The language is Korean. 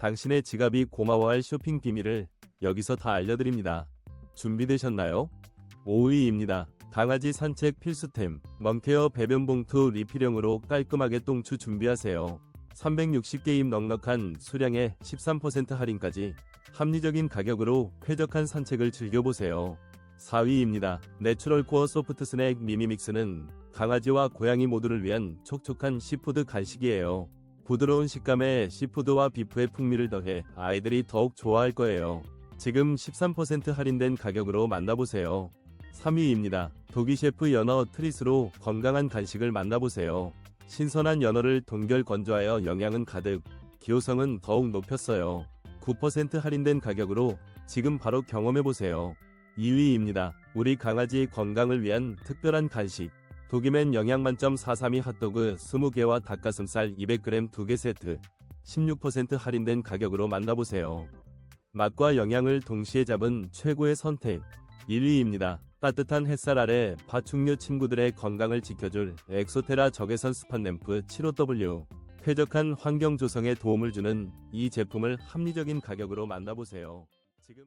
당신의 지갑이 고마워할 쇼핑 비밀을 여기서 다 알려드립니다. 준비되셨나요? 5위입니다. 강아지 산책 필수템, 멍케어 배변 봉투 리필형으로 깔끔하게 똥추 준비하세요. 360개임 넉넉한 수량에 13% 할인까지 합리적인 가격으로 쾌적한 산책을 즐겨보세요. 4위입니다. 내추럴 코어 소프트 스낵 미미믹스는 강아지와 고양이 모두를 위한 촉촉한 시푸드 간식이에요. 부드러운 식감에 시푸드와 비프의 풍미를 더해 아이들이 더욱 좋아할 거예요. 지금 13% 할인된 가격으로 만나보세요. 3위입니다. 독일 셰프 연어 트리스로 건강한 간식을 만나보세요. 신선한 연어를 동결 건조하여 영양은 가득, 기호성은 더욱 높였어요. 9% 할인된 가격으로 지금 바로 경험해보세요. 2위입니다. 우리 강아지 건강을 위한 특별한 간식. 독이맨 영양만점 432 핫도그 20개와 닭가슴살 200g 2개 세트. 16% 할인된 가격으로 만나보세요. 맛과 영양을 동시에 잡은 최고의 선택. 1위입니다. 따뜻한 햇살 아래 파충류 친구들의 건강을 지켜줄 엑소테라 적외선 스팟 램프 75W. 쾌적한 환경 조성에 도움을 주는 이 제품을 합리적인 가격으로 만나보세요. 지금